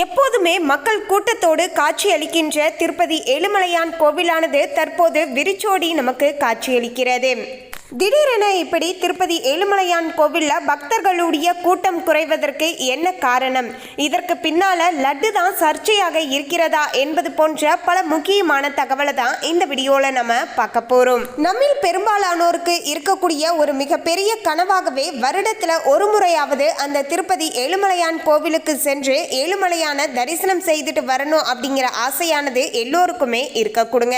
எப்போதுமே மக்கள் கூட்டத்தோடு காட்சியளிக்கின்ற திருப்பதி ஏழுமலையான் கோவிலானது தற்போது விரிச்சோடி நமக்கு காட்சியளிக்கிறது. திடீரென இப்படி திருப்பதி ஏழுமலையான் கோவிலில் பக்தர்களுடைய கூட்டம் குறைவதற்கு என்ன காரணம்? இதற்கு பின்னால லட்டு தான் சர்ச்சையாக இருக்கிறதா என்பது போன்ற பல முக்கியமான தகவலை தான் இந்த வீடியோவில் நம்ம பார்க்க போகிறோம் நம்மில் பெரும்பாலானோருக்கு இருக்கக்கூடிய ஒரு மிகப்பெரிய கனவாகவே வருடத்தில் ஒரு முறையாவது அந்த திருப்பதி ஏழுமலையான் கோவிலுக்கு சென்று ஏழுமலையான தரிசனம் செய்துட்டு வரணும் அப்படிங்கிற ஆசையானது எல்லோருக்குமே இருக்க கொடுங்க.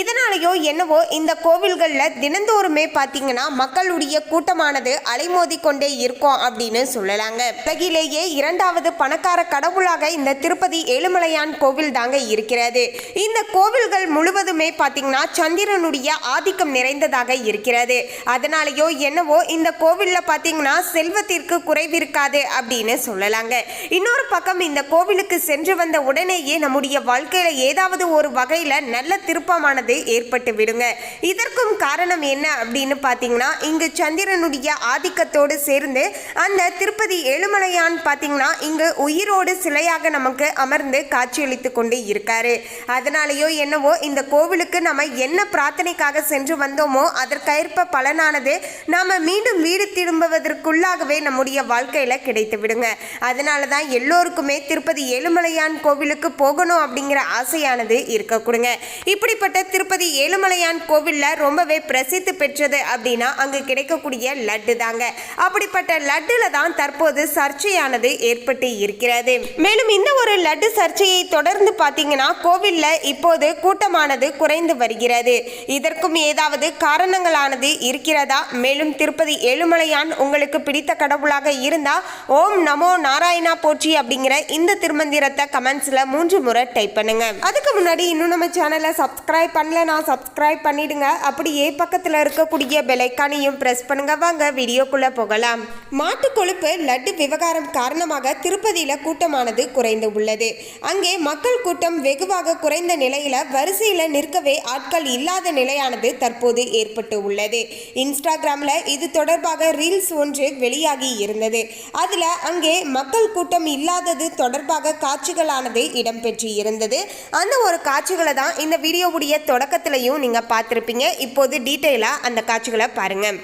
இதனாலேயோ என்னவோ இந்த கோவில்களில் தினந்தோறுமே பார்த்தீங்கன்னா மக்களுடைய கூட்டமானது அலைமோதி கொண்டே இருக்கும் அப்படின்னு சொல்லலாங்க. உலகிலேயே இரண்டாவது பணக்கார கடவுளாக இந்த திருப்பதி ஏழுமலையான் கோவில் தாங்க இருக்கிறது. இந்த கோவில்கள் முழுவதுமே பார்த்தீங்கன்னா சந்திரனுடைய ஆதிக்கம் நிறைந்ததாக இருக்கிறது. அதனாலேயோ என்னவோ இந்த கோவிலில் பார்த்தீங்கன்னா செல்வத்திற்கு குறைவிருக்காது அப்படின்னு சொல்லலாங்க. இன்னொரு பக்கம் இந்த கோவிலுக்கு சென்று வந்த உடனேயே நம்முடைய வாழ்க்கையில் ஏதாவது ஒரு வகையில் நல்ல திருப்பமானது ஏற்பட்டு விடுங்க. இதற்கும் காரணம் என்ன அப்படின்னு பார்த்தீங்கன்னா இங்கு சந்திரனுடைய ஆதிக்கத்தோடு சேர்ந்து அந்த திருப்பதி ஏழுமலையான் பார்த்தீங்கன்னா இங்கு உயிரோடு சிலையாக நமக்கு அமர்ந்து காட்சியளித்து கொண்டு இருக்காரு. அதனாலேயோ என்னவோ இந்த கோவிலுக்கு நம்ம என்ன பிரார்த்தனைக்காக சென்று வந்தோமோ அதற்கேற்ப பலனானது நாம் மீண்டும் வீடு திரும்புவதற்குள்ளாகவே நம்முடைய வாழ்க்கையில் கிடைத்து விடுங்க. அதனால தான் எல்லோருக்குமே திருப்பதி ஏழுமலையான் கோவிலுக்கு போகணும் அப்படிங்கிற ஆசையானது இருக்க கொடுங்க இப்படிப்பட்ட திருப்பதி ஏழுமலையான் கோவிலில் ரொம்பவே பிரசித்தி பெற்றது அப்படின்னா அங்கே கிடைக்கக்கூடிய லட்டு தாங்க. அப்படிப்பட்ட லட்டுல தான் தற்போது சர்ச்சையானது ஏற்பட்டு இருக்கிறது. மேலும் இந்த ஒரு லட்டு சர்ச்சையை தொடர்ந்து பார்த்தீங்கன்னா கோவில்ல இப்போது கூட்டமானது குறைந்து வருகிறது. இதற்கும் ஏதாவது காரணங்களானது இருக்கிறதா? மேலும் திருப்பதி ஏழுமலையான் உங்களுக்கு பிடித்த கடவுளாக இருந்தா ஓம் நமோ நாராயணா போற்றி அப்படிங்கிற இந்த திருமந்திரத்தை கமெண்ட்ஸ்ல மூன்று முறை டைப் பண்ணுங்க. அதுக்கு முன்னாடி இன்னும் நம்ம சேனலை சப்ஸ்கிரைப் நான் சப்ஸ்கிரைப் பண்ணிடுங்க. அப்படியே பக்கத்தில் இருக்கக்கூடிய பெலைக்கானையும் பிரஸ் பண்ணுங்க. வாங்க வீடியோக்குள்ளே போகலாம். மாட்டு கொழுப்பு லட்டு விவகாரம் காரணமாக திருப்பதியில கூட்டமானது குறைந்து உள்ளது. அங்கே மக்கள் கூட்டம் வெகுவாக குறைந்த நிலையில் வரிசையில் நிற்கவே ஆட்கள் இல்லாத நிலையானது தற்போது ஏற்பட்டு உள்ளது. இன்ஸ்டாகிராம்ல இது தொடர்பாக ரீல்ஸ் ஒன்று வெளியாகி இருந்தது. அதுல அங்கே மக்கள் கூட்டம் இல்லாதது தொடர்பாக காட்சிகளானது இடம்பெற்று இருந்தது. அந்த ஒரு காட்சிகளை தான் இந்த வீடியோவுடைய தொடக்கத்திலையும் நீங்க பார்த்துருப்பீங்க. இப்போது டீட்டெயிலா அந்த காட்சிகளை பாருங்கள்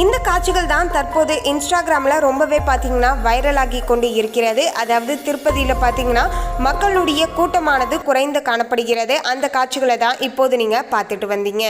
இந்த காட்சிகள் தான் தற்போது இன்ஸ்டாகிராமில் ரொம்பவே பார்த்தீங்கன்னா வைரலாகி கொண்டு இருக்கிறது. அதாவது திருப்பதியில் பார்த்தீங்கன்னா மக்களுடைய கூட்டமானது குறைந்து காணப்படுகிறது. அந்த காட்சிகளை தான் இப்போது நீங்கள் பார்த்துட்டு வந்தீங்க.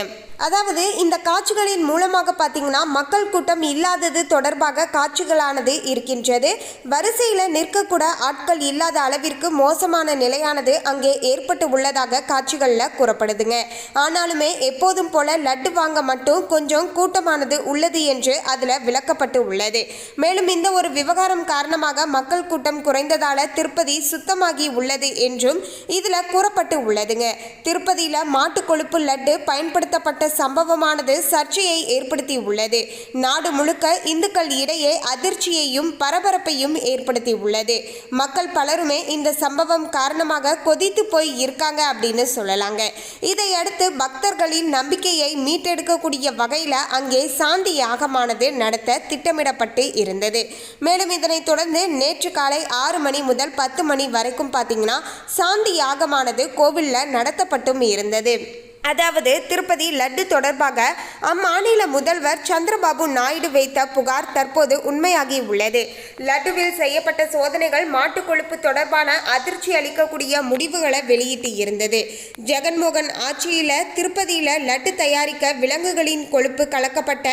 அதாவது இந்த காட்சிகளின் மூலமாக பார்த்தீங்கன்னா மக்கள் கூட்டம் இல்லாதது தொடர்பாக காட்சிகளானது இருக்கின்றது. வரிசையில் நிற்கக்கூட ஆட்கள் இல்லாத அளவிற்கு மோசமான நிலையானது அங்கே ஏற்பட்டு உள்ளதாக காட்சிகளில் கூறப்படுதுங்க. ஆனாலுமே எப்போதும் போல லட்டு வாங்க மட்டும் கொஞ்சம் கூட்டமானது உள்ளது என்று அதில் விளக்கப்பட்டு உள்ளது. மேலும் இந்த ஒரு விவகாரம் காரணமாக மக்கள் கூட்டம் குறைந்ததால திருப்பதி சுத்தமாகி உள்ளது என்றும் இதில் கூறப்பட்டு உள்ளதுங்க. திருப்பதியில் மாட்டு கொழுப்பு லட்டு பயன்படுத்தப்பட்ட சம்பவமானது சர்ச்சையை ஏற்படுத்தி உள்ளது. நாடு முழுக்க இந்துக்கள் இடையே அதிர்ச்சியையும் பரபரப்பையும் ஏற்படுத்தி உள்ளது. மக்கள் பலருமே இந்த சம்பவம் காரணமாக கொதித்து போய் இருக்காங்க அப்படின்னு சொல்லலாங்க. இதையடுத்து பக்தர்களின் நம்பிக்கையை மீட்டெடுக்கக்கூடிய வகையில் அங்கே சாந்தியாக நாடகமானது நடத்த திட்டமிடப்பட்டு இருந்தது. மேலும் இதனைத் தொடர்ந்து நேற்று காலை ஆறு மணி முதல் பத்து மணி வரைக்கும் பார்த்தீங்கன்னா சாந்தி யாகமானது கோவிலில் நடத்தப்பட்டும் இருந்தது. அதாவது திருப்பதி லட்டு தொடர்பாக அம்மாநில முதல்வர் சந்திரபாபு நாயுடு வைத்த புகார் தற்போது உண்மையாகி உள்ளது. லட்டுவில் செய்யப்பட்ட சோதனைகள் மாட்டு கொழுப்பு தொடர்பான அதிர்ச்சி அளிக்கக்கூடிய முடிவுகளை வெளியிட்டு இருந்தது. ஜெகன்மோகன் ஆட்சியில் திருப்பதியில் லட்டு தயாரிக்க விலங்குகளின் கொழுப்பு கலக்கப்பட்ட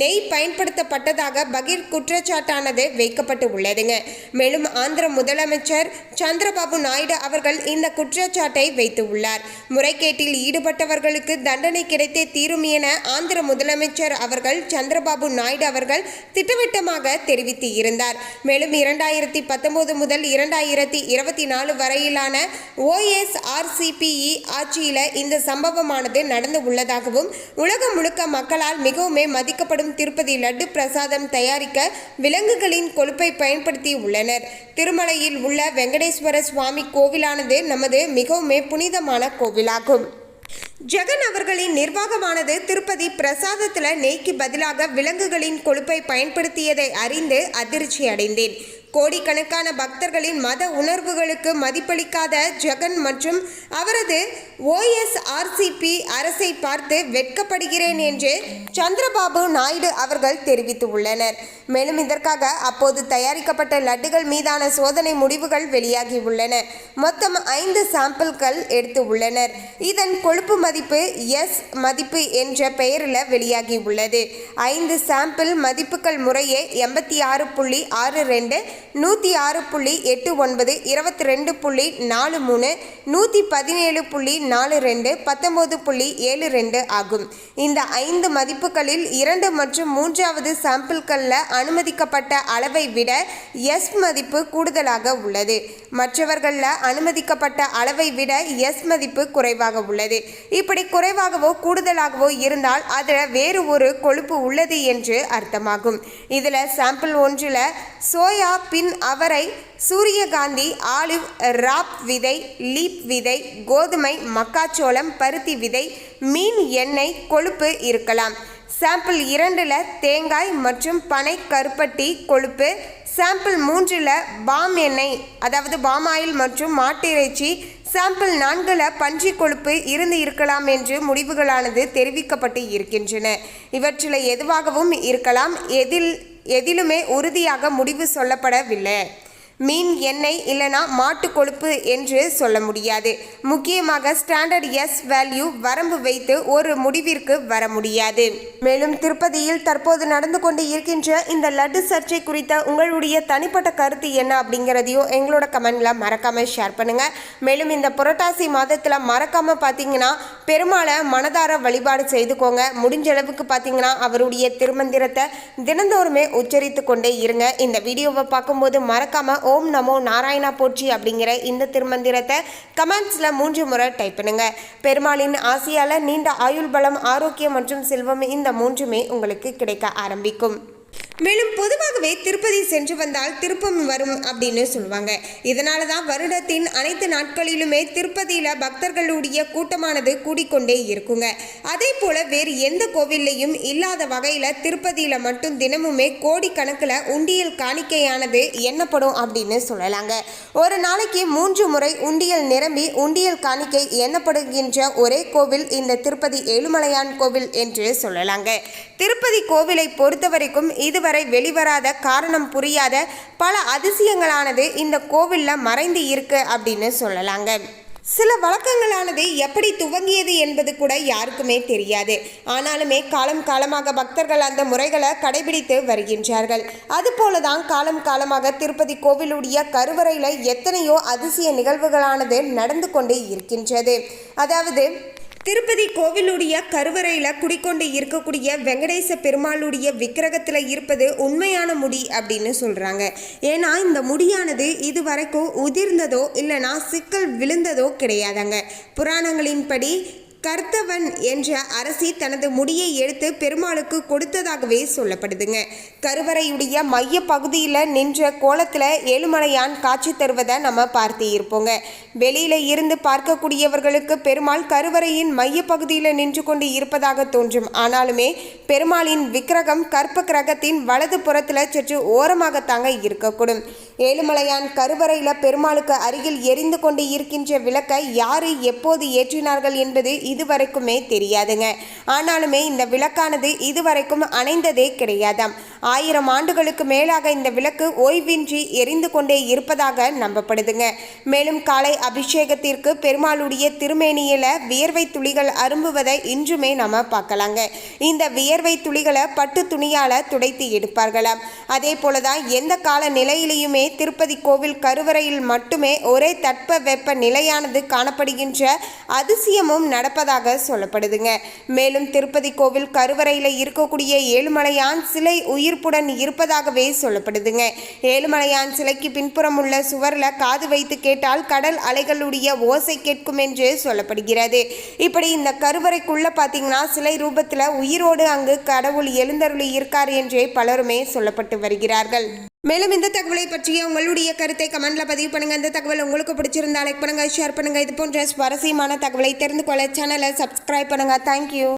நெய் பயன்படுத்தப்பட்டதாக பகீர் குற்றச்சாட்டானது வைக்கப்பட்டு உள்ளதுங்க. மேலும் ஆந்திர முதலமைச்சர் சந்திரபாபு நாயுடு அவர்கள் இந்த குற்றச்சாட்டை வைத்து உள்ளார். முறைகேட்டில் ஈடுபட்டவர்களுக்கு தண்டனை கிடைத்தே தீரும் என ஆந்திர முதலமைச்சர் அவர்கள் சந்திரபாபு நாயுடு அவர்கள் திட்டவட்டமாக தெரிவித்து இருந்தார். மேலும் இரண்டாயிரத்தி பத்தொன்பது முதல் இரண்டாயிரத்தி இருபத்தி நாலு வரையிலான ஓஎஸ்ஆர்சிபிஇ ஆட்சியில் இந்த சம்பவமானது நடந்து உள்ளதாகவும் உலகம் முழுக்க மக்களால் மிகவும் மதிக்கப்படும் திருப்பதி லட்டு பிரசாதம் தயாரிக்க விலங்குகளின் கொழுப்பை பயன்படுத்தி உள்ளனர். திருமலையில் உள்ள வெங்கடேஸ்வர சுவாமி கோவிலானது நமது மிகவும் புனிதமான கோவிலாகும். ஜெகன் அவர்களின் நிர்வாகமானது திருப்பதி பிரசாதத்தில் நெய்க்கு பதிலாக விலங்குகளின் கொழுப்பை பயன்படுத்தியதை அறிந்து அதிர்ச்சி அடைந்தேன் கோடிக்கணக்கான பக்தர்களின் மத உணர்வுகளுக்கு மதிப்பளிக்காத ஜெகன் மற்றும் அவரது ஓஎஸ்ஆர்சிபி அரசை பார்த்து வெட்கப்படுகிறேன் என்று சந்திரபாபு நாயுடு அவர்கள் தெரிவித்துள்ளனர். மேலும் இதற்காக அப்போது தயாரிக்கப்பட்ட லட்டுகள் மீதான சோதனை முடிவுகள் வெளியாகி உள்ளன மொத்தம் ஐந்து சாம்பிள்கள் எடுத்து உள்ளனர். இதன் கொழுப்பு மதிப்பு எஸ் மதிப்பு என்ற பெயரில் வெளியாகி உள்ளது ஐந்து சாம்பிள் மதிப்புகள் முறையே எண்பத்தி ஆறு புள்ளி ஆறு ரெண்டு நூற்றி ஆறு புள்ளி எட்டு ஒன்பது இருபத்தி ரெண்டு புள்ளி நாலு மூணு நூற்றி பதினேழு புள்ளி நாலு ரெண்டு பத்தொம்போது புள்ளி ஏழு ரெண்டு ஆகும். இந்த ஐந்து மதிப்புகளில் இரண்டு மற்றும் மூன்றாவது சாம்பிள்களில் அனுமதிக்கப்பட்ட அளவை விட எஸ் மதிப்பு கூடுதலாக உள்ளது. மற்றவர்களில் அனுமதிக்கப்பட்ட அளவை விட எஸ் மதிப்பு குறைவாக உள்ளது. இப்படி குறைவாகவோ கூடுதலாகவோ இருந்தால் அதில் வேறு ஒரு கொழுப்பு உள்ளது என்று அர்த்தமாகும். இதில் சாம்பிள் ஒன்றில் சோயா பின் அவரை சூரியகாந்தி ஆலிவ் ராப் விதை லீப் விதை கோதுமை மக்காச்சோளம் பருத்தி விதை மீன் எண்ணெய் கொழுப்பு இருக்கலாம். சாம்பிள் இரண்டில் தேங்காய் மற்றும் பனை கருப்பட்டி கொழுப்பு. சாம்பிள் மூன்றில் பாம் எண்ணெய் அதாவது பாம் ஆயில் மற்றும் மாட்டிறைச்சி சாம்பிள் நான்கில் பன்றி கொழுப்பு இருந்து இருக்கலாம் என்று முடிவுகளானது தெரிவிக்கப்பட்டு இருக்கின்றன. இவற்றில் எதுவாகவும் இருக்கலாம். எதில் எதிலுமே உறுதியாக முடிவு சொல்லப்படவில்லை. மீன் எண்ணெய் இல்லைனா மாட்டு கொழுப்பு என்று சொல்ல முடியாது. முக்கியமாக ஸ்டாண்டர்ட் எஸ் வேல்யூ வரம்பு வைத்து ஒரு முடிவிற்கு வர முடியாது. மேலும் திருப்பதியில் தற்போது நடந்து கொண்டு இருக்கின்ற இந்த லட்டு சர்ச்சை குறித்த உங்களுடைய தனிப்பட்ட கருத்து என்ன அப்படிங்கிறதையும் எங்களோட கமெண்ட்ல மறக்காம ஷேர் பண்ணுங்க. மேலும் இந்த புரட்டாசி மாதத்தில் மறக்காம பார்த்தீங்கன்னா பெருமாளை மனதார வழிபாடு செய்துக்கோங்க. முடிஞ்ச அளவுக்கு பார்த்தீங்கன்னா அவருடைய திருமந்திரத்தை தினந்தோறுமே உச்சரித்து கொண்டே இருங்க. இந்த வீடியோவை பார்க்கும்போது மறக்காம ஓம் நமோ நாராயணா போற்றி அப்படிங்கிற இந்த திருமந்திரத்தை கமெண்ட்ஸில் மூன்று முறை டைப் பண்ணுங்க. பெருமாளின் ஆசையால் நீண்ட ஆயுள் பலம் ஆரோக்கியம் மற்றும் செல்வம் இந்த மூன்றுமே உங்களுக்கு கிடைக்க ஆரம்பிக்கும். மேலும் பொதுவாகவே திருப்பதி சென்று வந்தால் திருப்பம் வரும் அப்படின்னு சொல்லுவாங்க. இதனால தான் வருடத்தின் அனைத்து நாட்களிலுமே திருப்பதியில் பக்தர்களுடைய கூட்டமானது கூடிக்கொண்டே இருக்குங்க. அதே போல வேறு எந்த கோவில்லையும் இல்லாத வகையில் திருப்பதியில் மட்டும் தினமுமே கோடிக்கணக்கில் உண்டியல் காணிக்கையானது எண்ணப்படும் அப்படின்னு சொல்லலாங்க. ஒரு நாளைக்கு மூன்று முறை உண்டியல் நிரம்பி உண்டியல் காணிக்கை எண்ணப்படுகின்ற ஒரே கோவில் இந்த திருப்பதி ஏழுமலையான் கோவில் என்று சொல்லலாங்க. திருப்பதி கோவிலை பொறுத்த வரைக்கும் இதுவரை வெளிவராத காரணம் புரியாத பல அதிசயங்களானது இந்த கோவிலில் மறைந்து இருக்கு அப்படின்னு சொல்லலாங்க. சில வழக்கங்களானது எப்படி துவங்கியது என்பது கூட யாருக்குமே தெரியாது. ஆனாலுமே காலம் காலமாக பக்தர்கள் அந்த முறைகளை கடைபிடித்து வருகின்றார்கள். அதுபோல தான் காலம் காலமாக திருப்பதி கோவிலுடைய கருவறையில் எத்தனையோ அதிசய நிகழ்வுகளானது நடந்து கொண்டு இருக்கின்றது. அதாவது திருப்பதி கோவிலுடைய கருவறையில் குடிக்கொண்டு இருக்கக்கூடிய வெங்கடேச பெருமாளுடைய விக்கிரகத்தில் இருப்பது உண்மையான முடி அப்படின்னு சொல்கிறாங்க ஏன்னா இந்த முடியானது இதுவரைக்கும் உதிர்ந்ததோ இல்லைனா சிக்கல் விழுந்ததோ கிடையாதாங்க. புராணங்களின்படி கர்த்தவன் என்ற அரசி தனது முடியை எடுத்து பெருமாளுக்கு கொடுத்ததாகவே சொல்லப்படுதுங்க. கருவறையுடைய மைய பகுதியில் நின்ற கோலத்தில் ஏழுமலையான் காட்சி தருவதை நம்ம பார்த்து இருப்போங்க. வெளியில இருந்து பார்க்கக்கூடியவர்களுக்கு பெருமாள் கருவறையின் மைய பகுதியில் நின்று கொண்டு இருப்பதாக தோன்றும். ஆனாலுமே பெருமாளின் விக்கிரகம் கற்ப கிரகத்தின் வலது புறத்தில் சற்று ஓரமாகத்தாங்க இருக்கக்கூடும். ஏழுமலையான் கருவறையில் பெருமாளுக்கு அருகில் எரிந்து கொண்டு இருக்கின்ற விளக்கை யாரு எப்போது ஏற்றினார்கள் என்பது இதுவரைக்குமே தெரியாதுங்க. ஆனாலுமே இந்த விளக்கானது இதுவரைக்கும் அணைந்ததே கிடையாதாம். ஆயிரம் ஆண்டுகளுக்கு மேலாக இந்த விளக்கு ஓய்வின்றி எரிந்து கொண்டே இருப்பதாக நம்பப்படுதுங்க. மேலும் காலை அபிஷேகத்திற்கு பெருமாளுடைய திருமேனியில வியர்வை துளிகள் அரும்புவதை இன்றுமே நம்ம பார்க்கலாங்க. இந்த வியர்வை துளிகளை பட்டு துணியால துடைத்து எடுப்பார்களாம் அதே போலதான் எந்த கால நிலையிலையுமே திருப்பதி கோவில் கருவறையில் மட்டுமே ஒரே தட்ப வெப்ப நிலையானது காணப்படுகின்ற அதிசயமும் நடப்பதாக சொல்லப்படுதுங்க. மேலும் திருப்பதி கோவில் கருவறையில் இருக்கக்கூடிய ஏழுமலையான் சிலை உயிர் உயிர்ப்புடன் இருப்பதாகவே சொல்லப்படுதுங்க. ஏழுமலையான் சிலைக்கு பின்புறம் உள்ள சுவரில் காது வைத்து கேட்டால் கடல் அலைகளுடைய ஓசை கேட்கும் என்று சொல்லப்படுகிறது. இப்படி இந்த கருவறைக்குள்ள பார்த்தீங்கன்னா சிலை ரூபத்தில் உயிரோடு அங்கு கடவுள் எழுந்தருளி இருக்கார் என்றே பலருமே சொல்லப்பட்டு வருகிறார்கள். மேலும் இந்த தகவலை பற்றிய உங்களுடைய கருத்தை கமெண்ட்ல பதிவு பண்ணுங்க. இந்த தகவல் உங்களுக்கு பிடிச்சிருந்தா லைக் பண்ணுங்க ஷேர் பண்ணுங்க. இது போன்ற சுவாரஸ்யமான தகவலை தெரிந்து கொள்ள சேனலை சப்ஸ்கிரைப் பண்ணுங்க. தேங்க்யூ